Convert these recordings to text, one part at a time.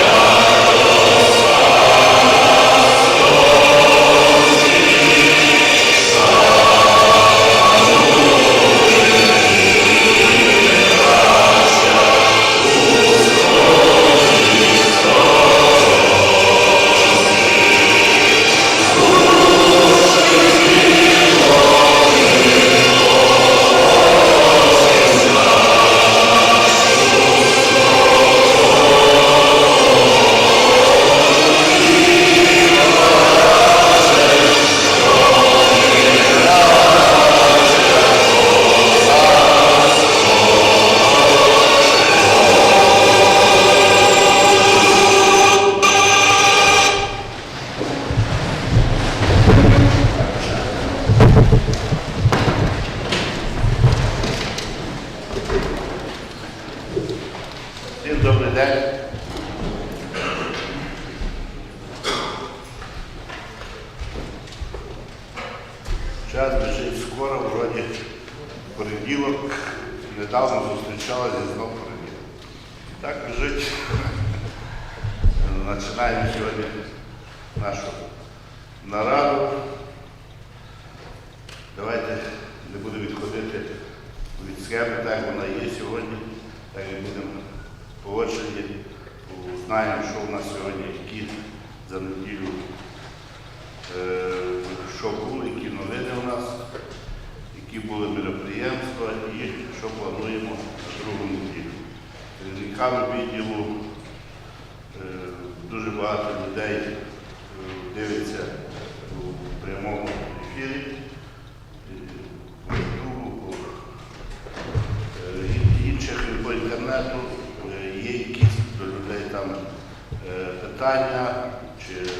Всім день. Час біжить скоро, вроді понеділок. Недавно зустрічалися знов понеділок. Так біжить. Починаємо сьогодні нашу нараду. Давайте не буду відходити від схеми, так вона є сьогодні, так і будемо по очереді. Знаємо, що у нас сьогодні, які за неділю, е, що були, які новини у нас, які були мероприємства і що плануємо на другу неділю. Керівниками відділу е, дуже багато людей е, дивиться питання чи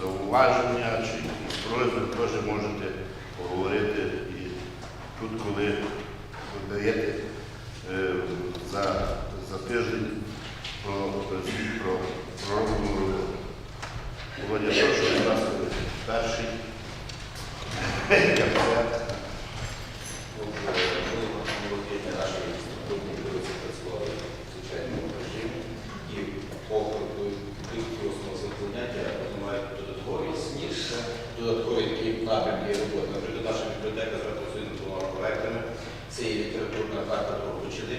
зауваження, чи якісь просьби, теж можете поговорити і тут, коли ви даєте е, за, за тиждень про про пророблену роботу. Володя, прошу, будь ласка, перший. Як це? Володіння нашої структурні вулиці працювали в звичайному режимі і по кількості основного заняття вони мають додатковість, ніж додаткові такі напрямки роботи. Наприклад, наша бібліотека зараз працює над двома проектами. Це є літературна карта Дрогобичини,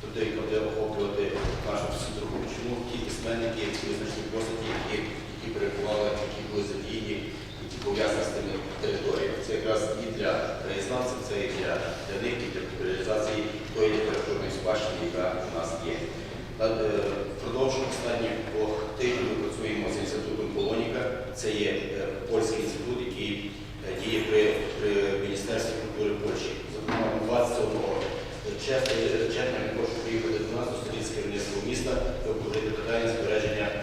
тобто яка буде охоплювати нашу всю Дрогобичину, ті письменники, ті визначні постаті, які, які перебували, які були задіяні, які пов'язані з тими територіями. Це якраз і для краєзнавців, це і для, для них, і для популяризації тої літературної спадщини, яка у нас є. Над- е, Впродовж останніх двох тижнів ми працюємо з інститутом Полоніка. Це є е, польський інститут, який е, діє при, при Міністерстві культури Польщі. Зокрема, 27 червня, я прошу приїхати до нас, зустрітися з керівництвом міста та обговорити питання збереження е,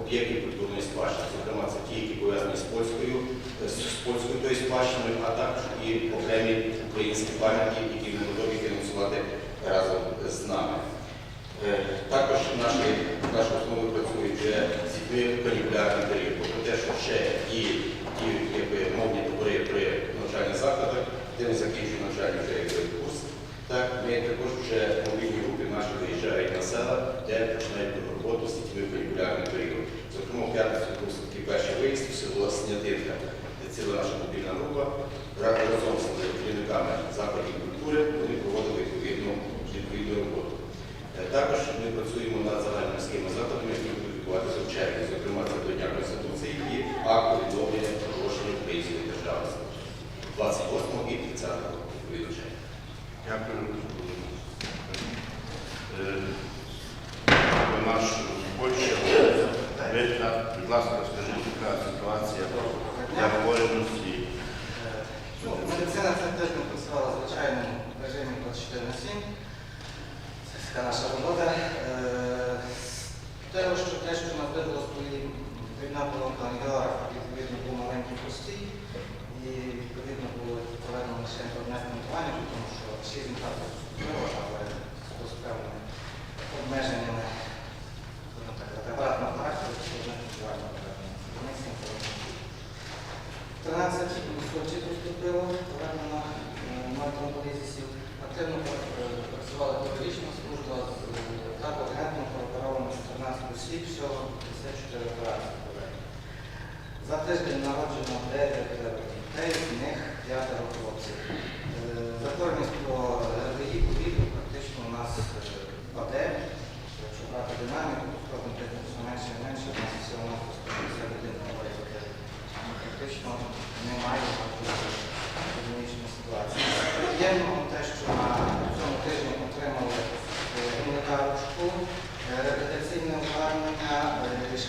об'єктів культурної спадщини. Зокрема, це ті, які пов'язані з польською, е, з польською тою спадщиною, а також і окремі українські пам'ятки, які ми готові фінансувати разом з нами. Е, Також наші, наші основи працюють вже з дітьми в канікулярний період. Тобто те, що ще діють діють якби мовні табори при навчальних закладах, де ми закінчуємо навчальний вже якби, курс. Так, ми також вже мобільні групи наші виїжджають на села, де починають канікулярний період. Зокрема, в п'ятницю був такий перший виїзд в була Снятинка, де ціла наша мобільна група Ра- разом з керівниками закладів культури вони проводили відповідну, відповідну роботу. Е, Також ми працюємо над загальними схемами заходами, які будуть відбуватися в червні, зокрема це до Дня Конституції і акту відновлення проголошення української державності 28 і 30 відповідно червня. Дякую. Е, До наш Польща, Рита, будь ласка, скажіть, яка ситуація захворюваності? Ну, Медицина це теж не працювала в звичайному режимі 24 на 7. Це така наша робота. Е, Те, що те, що з тої війна була ангіографа, відповідно був маленький простій. І відповідно було проведено лише одне фінансування, тому що всі результати але з певними обмеженнями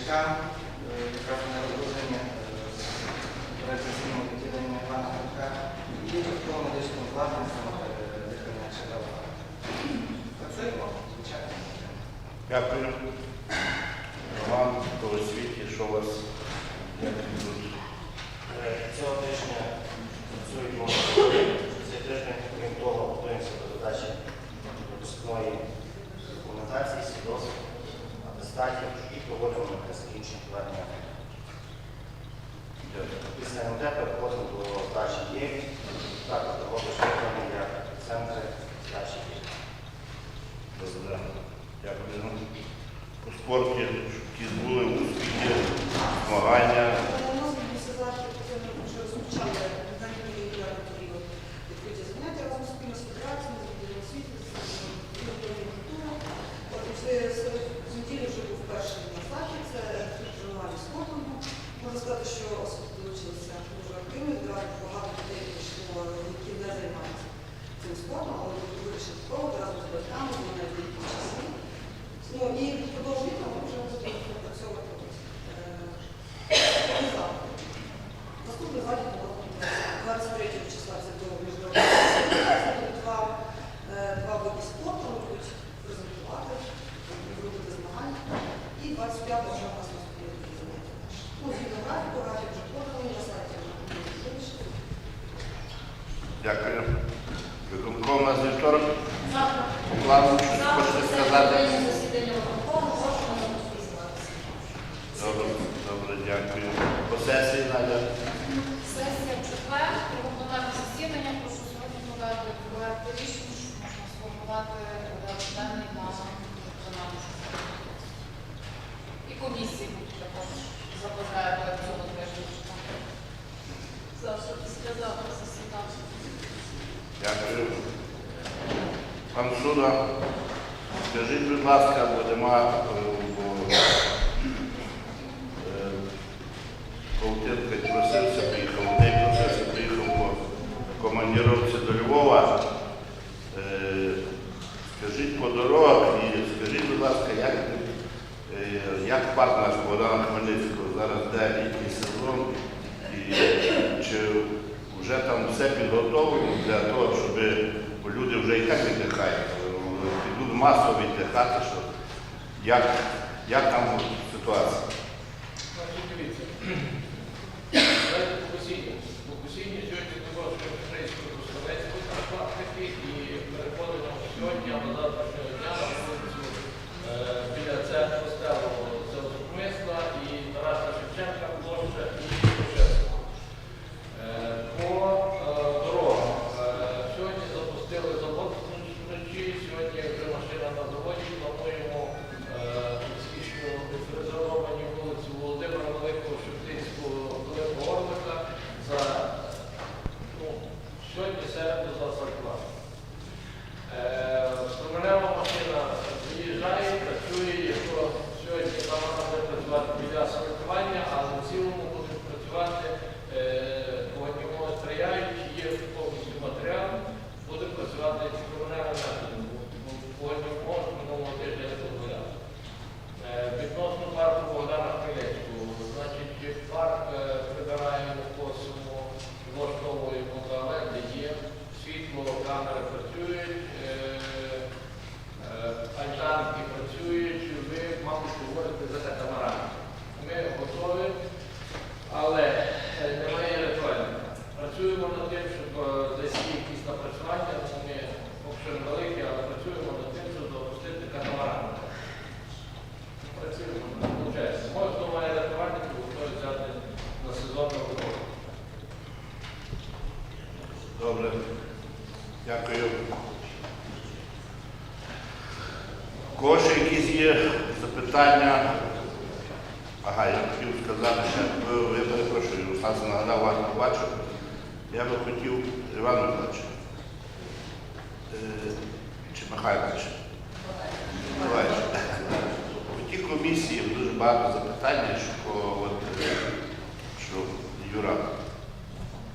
життя, е, якраз на розроблення операційного відділення пана Грабка і по медичному владам дихання е, чи давати. Це звичайно. Дякую. технічне повернення. Після МД переходимо до підготувати проєкт рішення, що можна сформувати е, даний план тобто виконавчого. І комісії будуть також закликаю до цього тижня. Завжди сказав про засідав. Дякую. Пан Суда, скажіть, будь ласка, будемо. до Львова. Е, скажіть по дорогах і скажіть, будь ласка, як е, як пак наш Богдана Хмельницького зараз де літній сезон, і чи вже там все підготовлено для того, щоб люди вже і так віддихають, підуть ну, масово віддихати, що як, як там ситуація? Ну, Сьогодні середу за 42. Добре. Дякую. Кого якісь є запитання? Ага, я хотів сказати, що я перепрошую, Руслан нагадав вас побачив. Я би хотів Іван Михайлович. Е, чи Михайлович? Михайлович. У тій комісії дуже багато запитань, що, от, е, що Юра.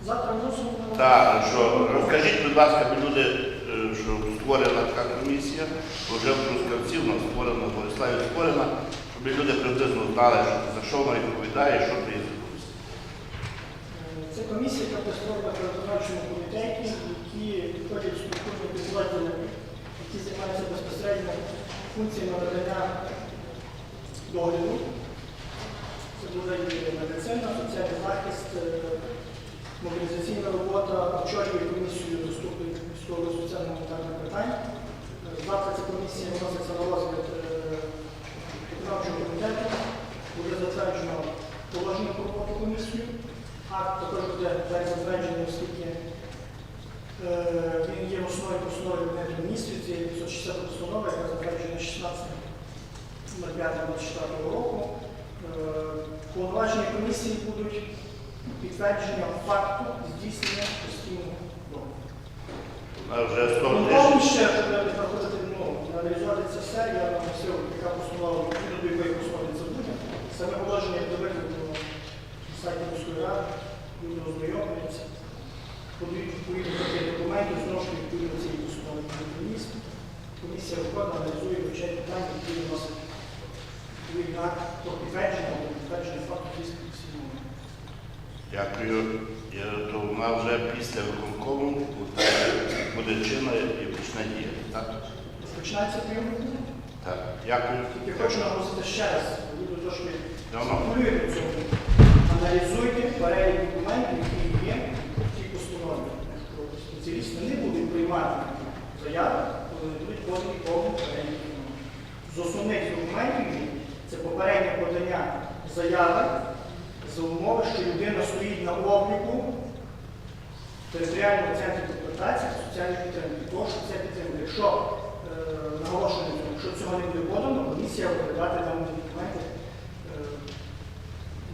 Завтра мусимо. Так, що розкажіть, будь ласка, люди, е, що створена така комісія, бо вже в Трускавці в нас створена, в Бориславі створена, щоб люди приблизно знали, що, за що вона відповідає, що це є за комісія. Це комісія, яка створена при виконавчому комітеті, які входять структурні підрозділи, які займаються безпосередньо функціями надання догляду. Це буде медицина, соціальний захист, е, мобілізаційна робота, очолює комісію заступник військового соціально-гуманітарних питань. Е, Завтра ця комісія вноситься на розгляд е, виконавчого комітету, буде затверджено положення про роботу комісію. Акт також буде далі затверджений, оскільки е, він є основою постанови Кабінету міністрів, це є 560 постанова, яка затверджена 16.05.24 року. Е, Повноваження комісії будуть підтвердження факту здійснення постійного 100 Ну, ще, щоб не проходити, ну, аналізувати це все, я наголосив, яка постанова, до якої постанови це буде. Саме положення буде викладено на сайті міської ради, люди ознайомляться, подають відповідні пакет документів, знову ж відповідно цієї постанови буде комісія. Виходить, аналізує, вивчає питання, які вносить відповідний акт про підтвердження або підтвердження факту здійснення постійного. Дякую. Я, то вона вже після виконкому буде, чинна і почне діяти. Так? Розпочинається прийом. Так. Дякую. Тільки хочу наголосити ще раз, люди трошки. Стимулюйте цьому. Аналізуйте перелік документів, які є в цій постанові. Спеціалісти не будуть приймати заяви, коли не будуть подані повний перелік документів. З основних документів це попереднє подання заяви за умови, що людина стоїть на обліку територіального центру комплектації та соціальної підтримки. Прошу це підтримати. Якщо е, наголошую, якщо цього не буде подано, комісія буде дати дані документи е,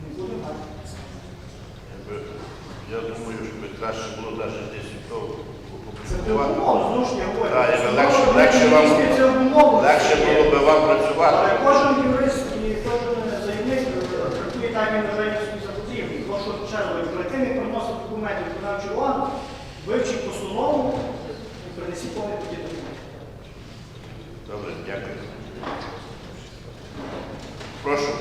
не буде мати. Я думаю, що би краще було навіть десь і то Це умови, знову ж я говорю. Легше- було би вам працювати. кожен юрист і кожен заявник е, працює так, як вважає собі за чергу, перед тим, як приносити документи виконавчий орган, вивчіть постанову і принесіть повні пакет документів. Добре, дякую. Прошу.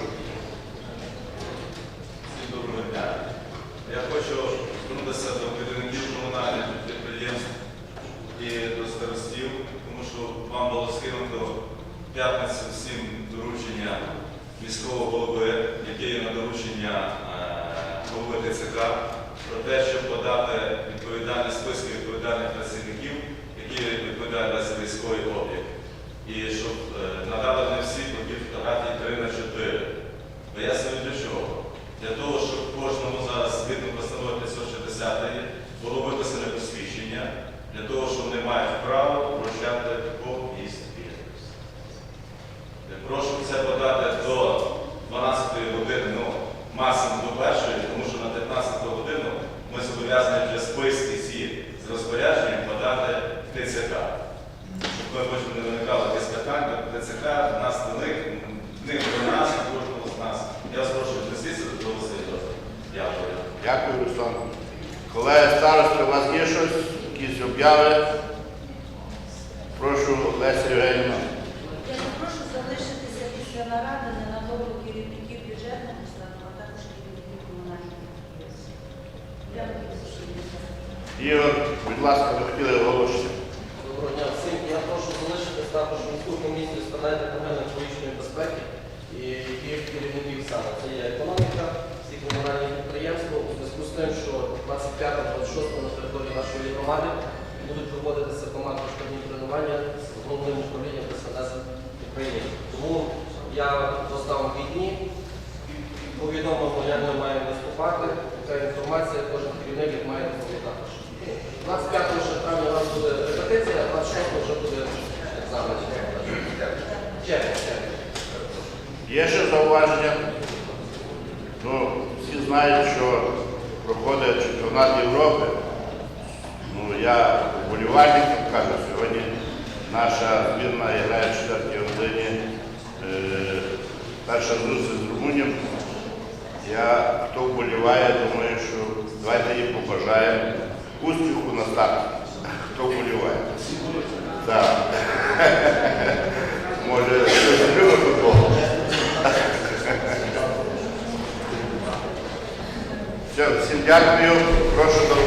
Всім доброго дня. Я хочу звернутися до керівників комунальних підприємств і до старостів, тому що вам було скинуто в п'ятницю всім доручення міського голови, яке є на доручення е, голови ТЦК, про те, щоб подати відповідальні списки відповідальних працівників, які відповідають за військовий облік. І щоб е, надали не всі ті фотографії 3 на 4. Пояснюю для чого? Для того, щоб кожному зараз згідно постанови 560 було виписане посвідчення, для того, що вони мають право вручати повість. Прошу це подати до 12 години, ну, максимум до першої, тому що на 15 годину ми зобов'язані вже списки ці з розпорядженням подати в ТЦК. Щоб ми потім не виникало якесь питання, ТЦК, нас до них, в них до нас, до кожного з нас. Я вас прошу, внесіться до того серйозно. Дякую. Дякую, Руслан. Колеги старости, у вас є щось? Обяви? Прошу, Леся Євгенівна. Я прошу залишитися після наради на ненадовго керівників бюджетних установ, а також керівників комунальних підприємств. Дякую за що Ігор, будь ласка, ви хотіли оголошення. Доброго дня всім. Я прошу залишитись також міську комісію з питань техногенно-екологічної безпеки і їх керівників саме. Це є економіка, всі комунальні підприємства. У зв'язку з тим, що 25-26 на території нашої громади будуть проводитися командно-штабні тренування з головним управлінням ДСНС України. Тому я достав дві дні, повідомимо, як ми маємо виступати. Така інформація, кожен керівник має також. 25 ще травня у нас буде репетиція, а 26 вже буде екзамен. Є ще зауваження? Ну, всі знають, що проходить чемпіонат Європи. Ну, я вболівальникам кажу, сьогодні наша збірна грає в четвертій годині. Е, перша зустріч з Румунією. Я хто вболіває, думаю, що давайте їм побажаємо успіху на старті. Хто вболіває. Так. Може, хтось любить футбол? Все, всім дякую, прошу до.